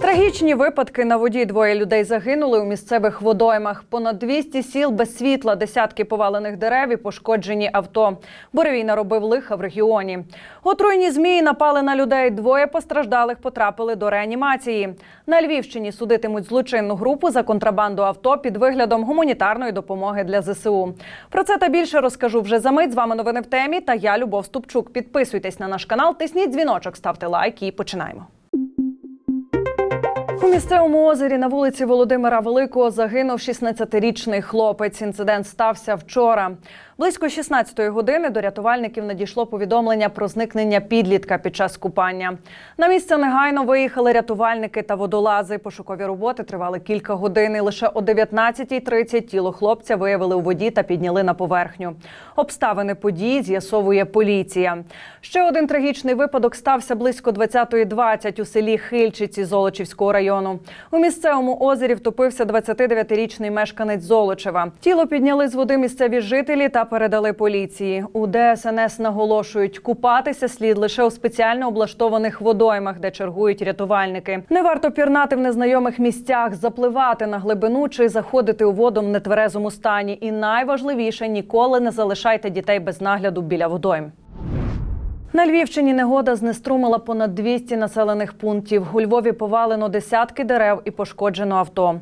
Трагічні випадки на воді. Двоє людей загинули у місцевих водоймах. Понад 200 сіл без світла, десятки повалених дерев і пошкоджені авто. Буревій наробив лиха в регіоні. Отруйні змії напали на людей. Двоє постраждалих потрапили до реанімації. На Львівщині судитимуть злочинну групу за контрабанду авто під виглядом гуманітарної допомоги для ЗСУ. Про це та більше розкажу вже за мить. З вами новини в темі. Та я Любов Ступчук. Підписуйтесь на наш канал, тисніть дзвіночок, ставте лайк і починаємо. У місцевому озері на вулиці Володимира Великого загинув 16-річний хлопець. Інцидент стався вчора. Близько 16-ї години до рятувальників надійшло повідомлення про зникнення підлітка під час купання. На місце негайно виїхали рятувальники та водолази. Пошукові роботи тривали кілька годин. І Лише о 19.30 тіло хлопця виявили у воді та підняли на поверхню. Обставини події з'ясовує поліція. Ще один трагічний випадок стався близько 20.20 у селі Хильчиці Золочівського району. У місцевому озері втопився 29-річний мешканець Золочева. Тіло підняли з води місцеві жителі та передали поліції. У ДСНС наголошують, купатися слід лише у спеціально облаштованих водоймах, де чергують рятувальники. Не варто пірнати в незнайомих місцях, запливати на глибину чи заходити у воду в нетверезому стані. І найважливіше ніколи не залишайте дітей без нагляду біля водойм. На Львівщині негода знеструмила понад 200 населених пунктів. У Львові повалено десятки дерев і пошкоджено авто.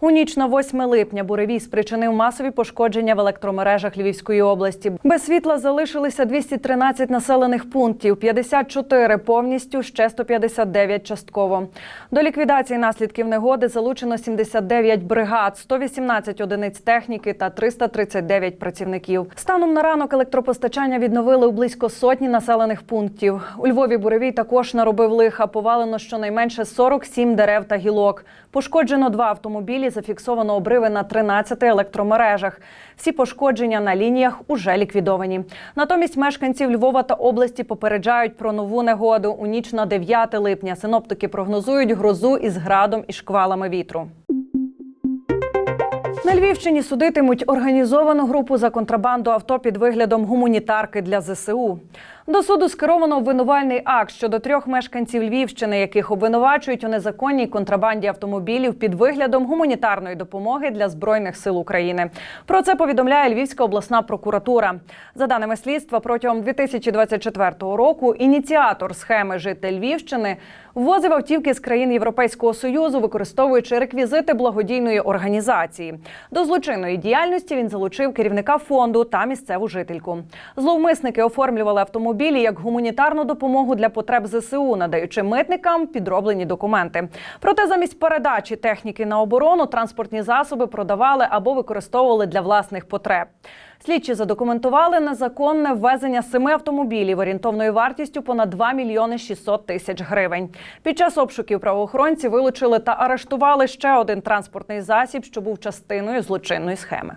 У ніч на 8 липня буревій спричинив масові пошкодження в електромережах Львівської області. Без світла залишилися 213 населених пунктів, 54 повністю, ще 159 частково. До ліквідації наслідків негоди залучено 79 бригад, 118 одиниць техніки та 339 працівників. Станом на ранок електропостачання відновили у близько сотні населених пунктів. У Львові буревій також наробив лиха. Повалено щонайменше 47 дерев та гілок. Пошкоджено два автомобілі, зафіксовано обриви на 13 електромережах. Всі пошкодження на лініях уже ліквідовані. Натомість мешканців Львова та області попереджають про нову негоду. У ніч на 9 липня синоптики прогнозують грозу із градом і шквалами вітру. На Львівщині судитимуть організовану групу за контрабанду авто під виглядом гуманітарки для ЗСУ. До суду скеровано обвинувальний акт щодо трьох мешканців Львівщини, яких обвинувачують у незаконній контрабанді автомобілів під виглядом гуманітарної допомоги для збройних сил України. Про це повідомляє Львівська обласна прокуратура. За даними слідства, протягом 2024 року ініціатор схеми житель Львівщини ввозив автівки з країн Європейського союзу, використовуючи реквізити благодійної організації. До злочинної діяльності він залучив керівника фонду та місцеву жительку. Зловмисники оформлювали автомобілі як гуманітарну допомогу для потреб ЗСУ, надаючи митникам підроблені документи. Проте замість передачі техніки на оборону транспортні засоби продавали або використовували для власних потреб. Слідчі задокументували незаконне ввезення семи автомобілів орієнтовною вартістю понад 2 мільйони 600 тисяч гривень. Під час обшуків правоохоронці вилучили та арештували ще один транспортний засіб, що був частиною злочинної схеми.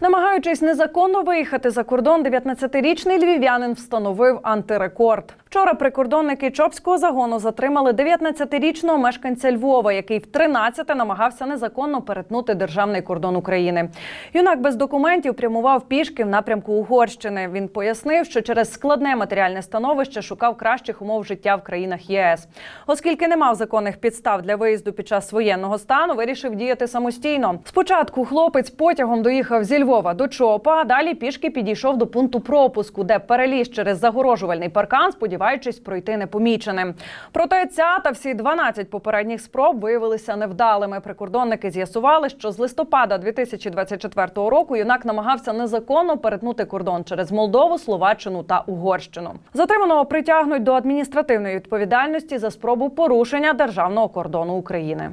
Намагаючись незаконно виїхати за кордон, 19-річний львів'янин встановив антирекорд. Вчора прикордонники Чопського загону затримали 19-річного мешканця Львова, який в 13 намагався незаконно перетнути державний кордон України. Юнак без документів прямував пішки в напрямку Угорщини. Він пояснив, що через складне матеріальне становище шукав кращих умов життя в країнах ЄС. Оскільки не мав законних підстав для виїзду під час воєнного стану, вирішив діяти самостійно. Спочатку хлопець потягом доїхав зі Львова до Чопа, далі пішки підійшов до пункту пропуску, де переліз через загорожувальний паркан, сподіваючись пройти непоміченим. Проте ця та всі 12 попередніх спроб виявилися невдалими. Прикордонники з'ясували, що з листопада 2024 року юнак намагався незаконно перетнути кордон через Молдову, Словаччину та Угорщину. Затриманого притягнуть до адміністративної відповідальності за спробу порушення державного кордону України.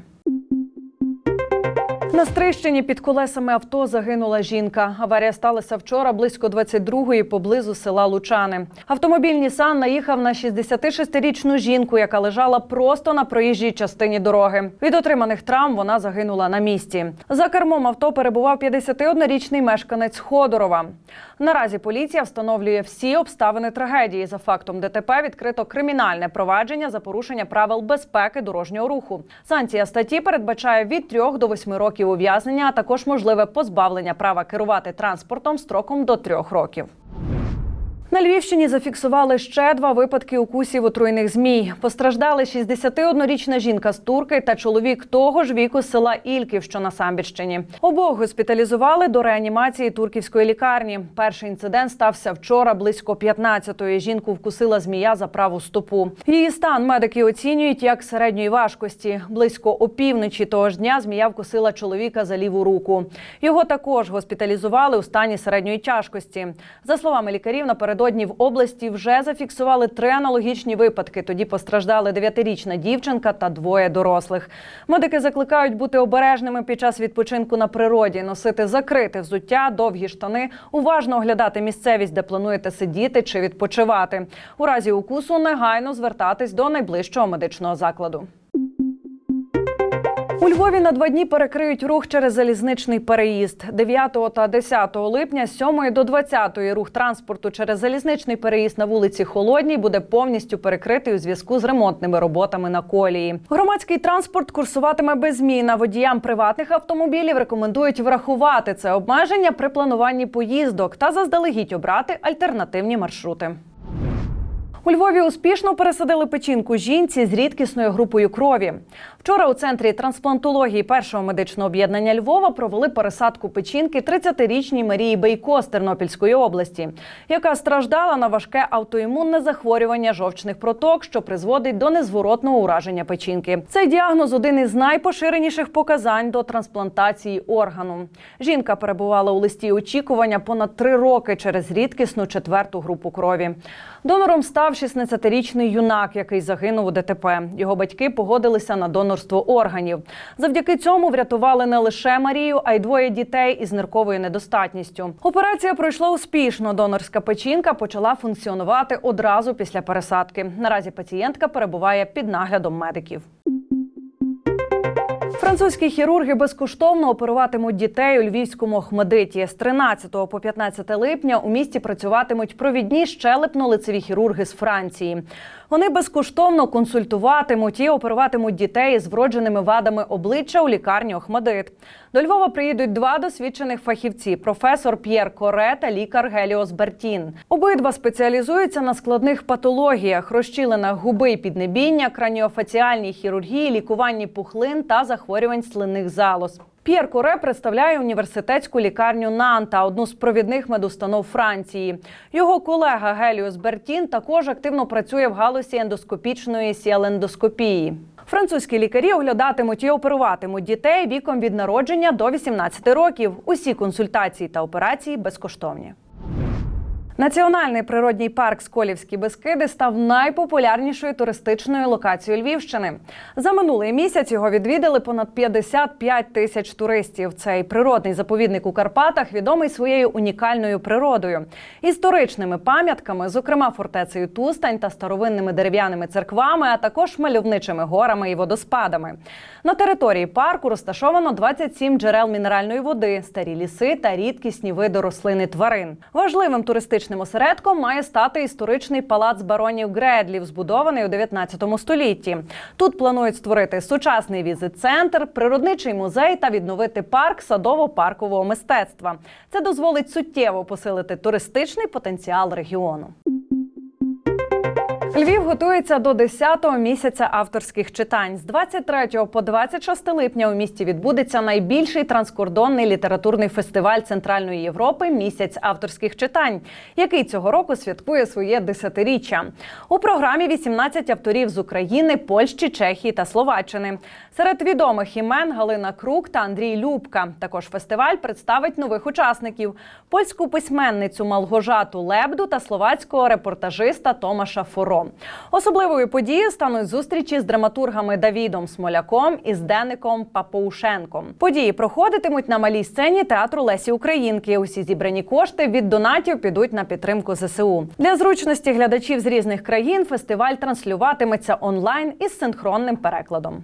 На Стрищині під колесами авто загинула жінка. Аварія сталася вчора близько 22-ї поблизу села Лучани. Автомобіль Нісан наїхав на 66-річну жінку, яка лежала просто на проїжджій частині дороги. Від отриманих травм вона загинула на місці. За кермом авто перебував 51-річний мешканець Ходорова. Наразі поліція встановлює всі обставини трагедії. За фактом ДТП відкрито кримінальне провадження за порушення правил безпеки дорожнього руху. Санкція статті передбачає від 3 до 8 років ув'язнення, а також можливе позбавлення права керувати транспортом строком до трьох років. На Львівщині зафіксували ще два випадки укусів отруйних змій. Постраждали 61-річна жінка з Турки та чоловік того ж віку з села Ільків, що на Самбірщині. Обох госпіталізували до реанімації турківської лікарні. Перший інцидент стався вчора близько 15-ї. Жінку вкусила змія за праву стопу. Її стан медики оцінюють як середньої важкості. Близько опівночі того ж дня змія вкусила чоловіка за ліву руку. Його також госпіталізували у стані середньої тяжкості. За словами лікарів, напередодні в області вже зафіксували три аналогічні випадки. Тоді постраждали дев'ятирічна дівчинка та двоє дорослих. Медики закликають бути обережними під час відпочинку на природі, носити закрите взуття, довгі штани, уважно оглядати місцевість, де плануєте сидіти чи відпочивати. У разі укусу негайно звертатись до найближчого медичного закладу. У Львові на два дні перекриють рух через залізничний переїзд. 9 та 10 липня з 7 до 20 рух транспорту через залізничний переїзд на вулиці Холодній буде повністю перекритий у зв'язку з ремонтними роботами на колії. Громадський транспорт курсуватиме без змін. а Водіям приватних автомобілів рекомендують врахувати це обмеження при плануванні поїздок та заздалегідь обрати альтернативні маршрути. У Львові успішно пересадили печінку жінці з рідкісною групою крові. Вчора у центрі трансплантології першого медичного об'єднання Львова провели пересадку печінки 30-річній Марії Бейко з Тернопільської області, яка страждала на важке автоімунне захворювання жовчних проток, що призводить до незворотного ураження печінки. Цей діагноз один із найпоширеніших показань до трансплантації органу. Жінка перебувала у листі очікування понад три роки через рідкісну четверту групу крові. Донором став 16-річний юнак, який загинув у ДТП. Його батьки погодилися на донорство органів. Завдяки цьому врятували не лише Марію, а й двоє дітей із нирковою недостатністю. Операція пройшла успішно. Донорська печінка почала функціонувати одразу після пересадки. Наразі пацієнтка перебуває під наглядом медиків. Французькі хірурги безкоштовно оперуватимуть дітей у львівському Охмедиті. З 13 по 15 липня у місті працюватимуть провідні щелепно-лицеві хірурги з Франції. Вони безкоштовно консультуватимуть і оперуватимуть дітей з вродженими вадами обличчя у лікарні Охмедит. До Львова приїдуть два досвідчених фахівці: професор П'єр Коре та лікар Геліос Бертін. Обидва спеціалізуються на складних патологіях: розчіленах губи і піднебіння, краніофаціальній хірургії, лікуванні пухлин та захворювань слинних залоз. П'єр Коре представляє університетську лікарню Нанта, одну з провідних медустанов Франції. Його колега Геліос Бертін також активно працює в галузі ендоскопічної сіалендоскопії. Французькі лікарі оглядатимуть і оперуватимуть дітей віком від народження до 18 років. Усі консультації та операції безкоштовні. Національний природній парк Сколівські Бескиди став найпопулярнішою туристичною локацією Львівщини. За минулий місяць його відвідали понад 55 тисяч туристів. Цей природний заповідник у Карпатах відомий своєю унікальною природою, історичними пам'ятками, зокрема фортецею Тустань та старовинними дерев'яними церквами, а також мальовничими горами і водоспадами. На території парку розташовано 27 джерел мінеральної води, старі ліси та рідкісні види рослин і тварин. Важливим туристичним осередком має стати історичний палац баронів Гредлів, збудований у 19 столітті. Тут планують створити сучасний візит-центр, природничий музей та відновити парк садово-паркового мистецтва. Це дозволить суттєво посилити туристичний потенціал регіону. Львів готується до 10-го місяця авторських читань. З 23 по 26 липня у місті відбудеться найбільший транскордонний літературний фестиваль Центральної Європи Місяць авторських читань, який цього року святкує своє десятиріччя. У програмі 18 авторів з України, Польщі, Чехії та Словаччини. Серед відомих імен Галина Крук та Андрій Любка. Також фестиваль представить нових учасників: польську письменницю Малгожату Лебду та словацького репортажиста Томаша Форо. Особливою подією стануть зустрічі з драматургами Давідом Смоляком і з Деником Папоушенком. Події проходитимуть на малій сцені театру Лесі Українки. Усі зібрані кошти від донатів підуть на підтримку ЗСУ. Для зручності глядачів з різних країн фестиваль транслюватиметься онлайн із синхронним перекладом.